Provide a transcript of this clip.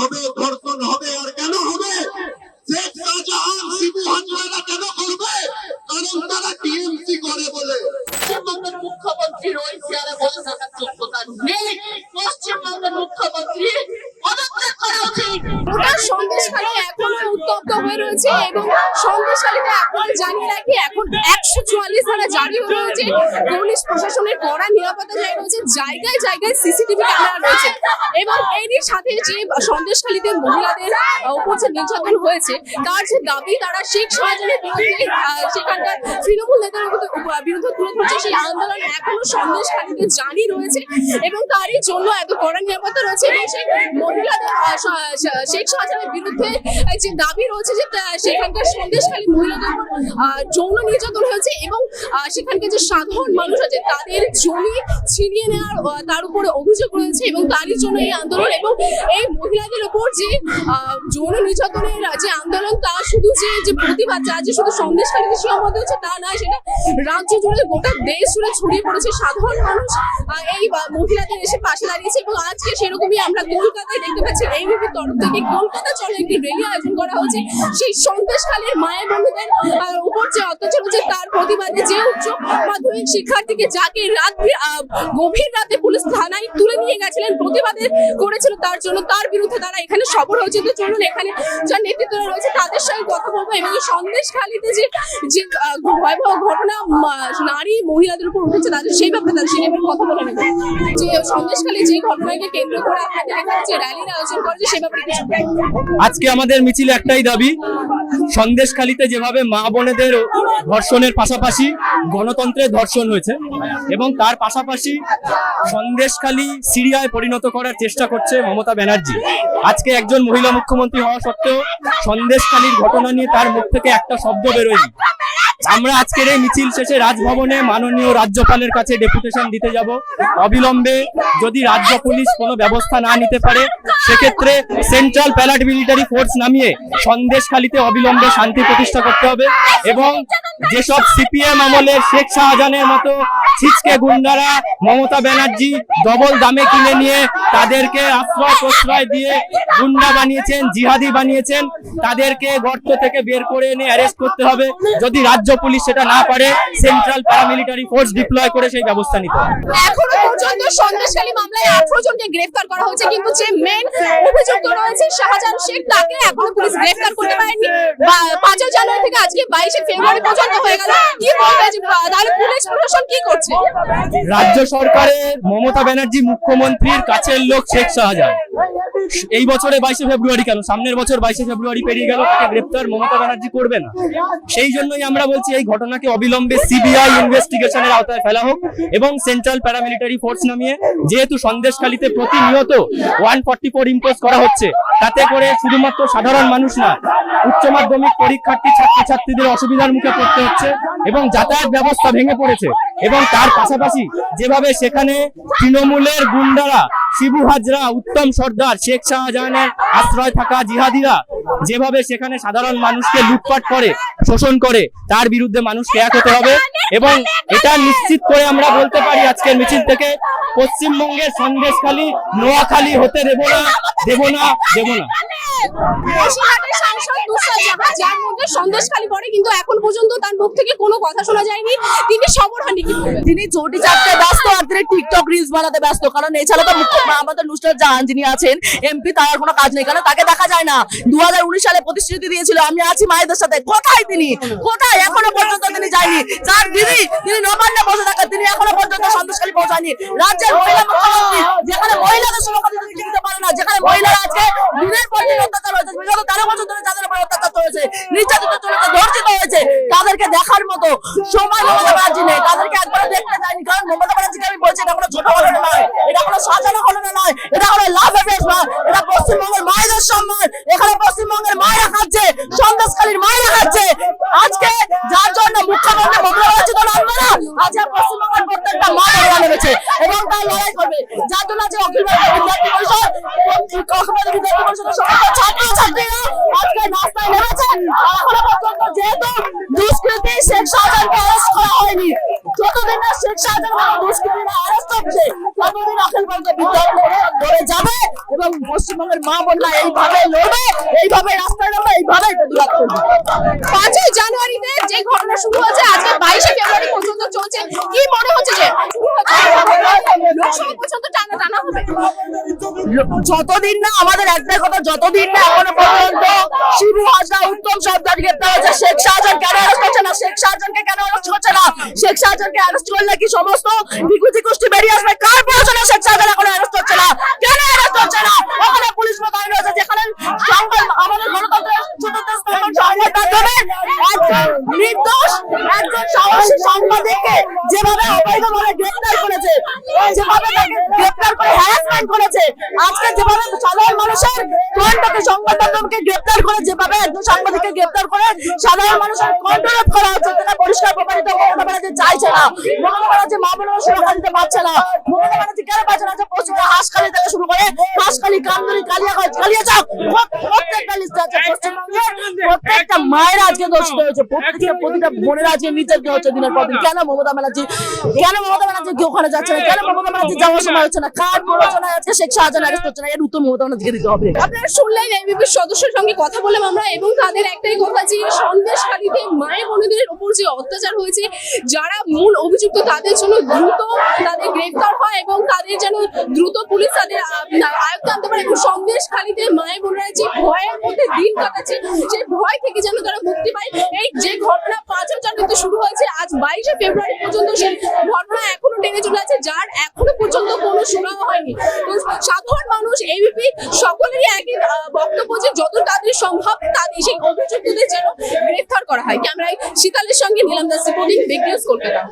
হবে? ধর্ষণ হবে আর কেন হবে? শেখ শাহজাহান শিবু হাজরা কেন করবে? কারণ তারা টিএমসি করে বলে। পশ্চিমবঙ্গের মুখ্যমন্ত্রী ওই চেয়ারে বসে থাকার যোগ্যতা নেই। পশ্চিমবঙ্গের মুখ্যমন্ত্রী পদত্যাগ করা উচিত। উত্তপ্ত হয়ে রয়েছে এবং সন্দেশখালীতে আপনাদের জানিয়ে রাখি, এখন একশো চুয়াল্লিশ ধারা জারি হয়ে রয়েছে। পুলিশ প্রশাসনের কড়া নিরাপত্তা জারি রয়েছে, জায়গায় জায়গায় সিসিটিভি ক্যামেরা রয়েছে। এবং এরই সাথে যে সন্দেশখালীতে মহিলাদের উপর যে নির্যাতন হয়েছে, তার যে দাবি, তারা শেখ শাহজাহানের বিরুদ্ধে সেখানকার তৃণমূল নেতার বিরুদ্ধে তুলে ধরছে। সেই আন্দোলন এখনও সন্দেশখালীতে জারি রয়েছে এবং তারই জন্য এত কড়া নিরাপত্তা রয়েছে। এবং সেই মহিলাদের শেখ শাহজাহানের বিরুদ্ধে যে দাবি রয়েছে যে সেখানকার সন্দেশখালী মহিলাদের উপর যৌন নির্যাতন হয়েছে এবং সেখানকার যে সাধারণ মানুষ আছে, তাদের জমি ছিনিয়ে নেওয়ার তার উপরে অভিযোগ রয়েছে এবং তারই জন্য এই আন্দোলন এবং এই মহিলাদের উপর যে যৌন নির্যাতনের যে আন্দোলন, তা শুধু যে যে প্রতিবাদ, যা যে শুধু সন্দেশকারীদের সীমাবদ্ধ হচ্ছে তা নয় সেটা রাজ্য জুড়ে গোটা দেশ জুড়ে ছড়িয়ে পড়েছে। সাধারণ মানুষ এই মহিলাদের এসে পাশে দাঁড়িয়েছে এবং আজকে সেরকমই আমরা কলকাতায় দেখতে পাচ্ছি, এইভাবে তরফ থেকে কলকাতা চলে একটি রেলি আয়োজন করা হয়েছে সেই সন্দেশকালীর মায়ের বন্ধুদের উপর যে অত্যাচার হচ্ছে তার প্রতিবাদে যে উচ্চ মাধ্যমিক শিক্ষার্থীকে যাকে রাত গভীর রাতে পুলিশ থানায় তুলে নিয়ে গেছিলেন, প্রতিবাদে করেছিল তার জন্য, তার বিরুদ্ধে তারা এখানে সফর হয়েছে। তো চলুন এখানে যার নেতৃত্বরা রয়েছে তাদের সঙ্গে কথা বলব এবং এই সন্দেশখালীতে যে যে ভয়াবহ ঘটনা নারী, মহিলাদের উপর উঠেছে তাদের, সেই ব্যাপারে তাদের সেই ব্যাপারে কথা বলে নেব। যে সন্দেশখালী যে ঘটনাকে কেন্দ্র করে আপনাদের এখানে যে র্যালির আয়োজন করেছে সে ব্যাপারে কিছু আজকে আমাদের মিছিল একটাই দাবি। সন্দেশখালিতে যেভাবে মা বোনেদের ধর্ষণের পাশাপাশি গণতন্ত্রের ধর্ষণ হয়েছে এবং তার পাশাপাশি সন্দেশখালি সিরিয়ায় পরিণত করার চেষ্টা করছে মমতা ব্যানার্জি। আজকে একজন মহিলা মুখ্যমন্ত্রী হওয়া সত্ত্বেও সন্দেশখালির ঘটনা নিয়ে তার মুখ থেকে একটা শব্দ বেরোয়নি। আমরা আজকের এই মিছিল শেষে রাজভবনে মাননীয় রাজ্যপালের কাছে ডেপুটেশন দিতে যাব। অবিলম্বে যদি রাজ্য পুলিশ কোনো ব্যবস্থা না নিতে পারে, সেক্ষেত্রে সেন্ট্রাল প্যালাড মিলিটারি ফোর্স নামিয়ে সন্দেশখালিতে অবিলম্বে শান্তি প্রতিষ্ঠা করতে হবে এবং যেসব সিপিএম আমলের শেখ শাহজাহানের মতো ছিচকে গুন্ডারা মমতা ব্যানার্জি ডবল দামে কিনে নিয়ে তাদেরকে আশ্রয় প্রশ্রয় দিয়ে গুন্ডা বানিয়েছেন, জিহাদি বানিয়েছেন, তাদেরকে গর্ত থেকে বের করে এনে অ্যারেস্ট করতে হবে। যদি রাজ্য পুলিশ সেটা না পারে সেন্ট্রাল প্যারামিলিটারি ফোর্স ডিপ্লয় করে সেই ব্যবস্থা নিতে হবে। এখনও পর্যন্ত সন্দেশখালী মামলায় আঠারো জনকে গ্রেফতার করা হয়েছে, কিন্তু যে মেন অভিযুক্ত রয়েছে শাহজাহান শেখ তাকে এখনও পুলিশ গ্রেফতার করতে পারেনি। পাঁচই জানুয়ারি থেকে আজকে বাইশে ফেব্রুয়ারি পর্যন্ত হয়ে গেল। কি বলবে তাহলে পুলিশ প্রশাসন কি করছে? রাজ্য সরকারের মমতা ব্যানার্জি মুখ্যমন্ত্রীর কাছের লোক শেখ শাহজাহান। এই বছরে বাইশে ফেব্রুয়ারি কেন? সামনের বছর বাইশে ফেব্রুয়ারি পেরিয়ে গেল, তাকে গ্রেপ্তার মমতা ব্যানার্জি করবে না। সেই জন্যই আমরা বলছি এই ঘটনাকে অবিলম্বে সিবিআই ইনভেস্টিগেশনের আওতায় ফেলা হোক এবং সেন্ট্রাল প্যারামিলিটারি ফোর্স নামিয়ে, যেহেতু সন্দেশখালিতে প্রতিনিয়ত ওয়ান ফর্টি ফোর ইম্পোজ করা হচ্ছে তাতে করে শুধুমাত্র সাধারণ মানুষ না, উচ্চ মাধ্যমিক পরীক্ষার্থী, ছাত্রছাত্রীদের অসুবিধার মুখে পড়তে হচ্ছে এবং যাতায়াত ব্যবস্থা ভেঙে পড়েছে এবং তার পাশাপাশি যেভাবে সেখানে তৃণমূলের গুন্ডারা শিবু হাজরা, উত্তম সর্দার, শেখ শাহজাহানের আশ্রয় থাকা জিহাদিরা যেভাবে সেখানে সাধারণ মানুষকে লুটপাট করে, শোষণ করে, তার বিরুদ্ধে মানুষকে এক হতে হবে এবং এটা নিশ্চিত করে আমরা বলতে পারি আজকের মিছিল থেকে, পশ্চিমবঙ্গের সন্দেশখালী, নোয়াখালী হতে দেব না দেব না দেব না। তাকে দেখা যায় না। দু হাজার উনিশ সালে প্রতিশ্রুতি দিয়েছিল, আমি আছি মায়েদের সাথে। তিনি? কোথায়? এখনও পর্যন্ত তিনি যায়নি। যার দিদি তিনি বসে থাকেন, তিনি এখনও পর্যন্ত সন্দেশখালী রাজ্যের তাদেরকে দেখার মতো সময় মমতা ব্যানার্জি নেই। তাদেরকে একবার দেখতে যায়নি কারণ মমতা ব্যানার্জিকে আমি বলছি, এটা কোনো ছোট ঘটনা নয়। এটা কোনো সাজানো ঘটনা নয়। এটা কোনো লাভ অ্যাফেয়ার্স নয়। এটা পশ্চিমবঙ্গের মায়েদের সম্মান। এখানে পশ্চিমবঙ্গের মায়েরা খাচ্ছে, সন্দেশখালীর মায়েরা খাচ্ছে। আজকে যার জন্য মুখ্যমন্ত্রী মমতা ব্যানার্জি তো নামবে না, আজকে পশ্চিমবঙ্গের প্রত্যেকটা মা লড়াই নেমেছে এবং তার লড়াই করবে। যার জন্য আজকে অখিল আজকে রাস্তায় নেমেছে এখনও পর্যন্ত যেহেতু দুষ্কৃতি শেখ শাহজাহানকে অ্যারেস্ট করা হয়নি। যতদিন না কি মনে হচ্ছে যে যতদিন না আমাদের একটাই কথা যতদিন না এখনও পর্যন্ত শিবু হাজরা উত্তম সর্দার গ্রেপ্তার হয়েছে, শেখ শাহজাহান কেন অ্যারেস্ট হচ্ছে না? শেখ শাহজাহানকে কেন অ্যারেস্ট হচ্ছে না শেখ শাহজাহানকে অ্যারেস্ট করলে কি সমস্ত বিকুতি গোষ্ঠী বেরিয়ে আসবে? কার প্রয়োজনে শেখ শাহজাহান এখন অ্যারেস্ট হচ্ছে না? কেন অ্যারেস্ট হচ্ছে না? ওখানে পুলিশ মোতায়েন রয়েছে, যেখানে সংবাদ আমাদের গণতন্ত্রের যেভাবে অবৈধভাবে করেছে, যেভাবে করে হ্যারাসমেন্ট করেছে, আজকে যেভাবে সাধারণ মানুষের কণ্ঠকে সংবাদ গ্রেপ্তার করে, যেভাবে একজন সাংবাদিককে করে সাধারণ মানুষের কণ্ঠরোধ করা হচ্ছে, সেটা পরিষ্কার প্রমাণিত মমতা ব্যানার্জি চাইছে না। মমতা মা বোনেরা সুরক্ষা পারছে না। মমতা ব্যানার্জি কেন পাচ্ছে না? যে পশ্চিমবঙ্গে হাঁসখালি থেকে শুরু করে আপনারা শুনলেন সদস্যের সঙ্গে কথা আমরা এবং তাদের একটাই কথা যে মায়ের উপর যে অত্যাচার হয়েছে, যারা মূল অভিযুক্ত তাদের জন্য দ্রুত তাদের গ্রেফতার হয় এবং তাদের যেন দ্রুত পুলিশ তাদের আনতে পারে মায়ের বোনেরা যে ভয়ের মধ্যে দিন কাটাচ্ছে সেই ভয় থেকে যেন তারা মুক্তি পায়। এই যে ঘটনা পাঁচ জানুয়ারিতে শুরু হয়েছে, আজ বাইশে ফেব্রুয়ারি পর্যন্ত সেই ঘটনা এখনও টেনে চলে আছে, যার এখনও পর্যন্ত কোনো সুরাহা হয়নি। সাধারণ মানুষ এবিপি সকলেরই একই বক্তব্য যে যত তাদের সম্ভব তাদের সেই অভিযুক্তদের যেন গ্রেফতার করা হয়। ক্যামেরায় শীতালের সঙ্গে Nilam Das reporting big news Kolkata.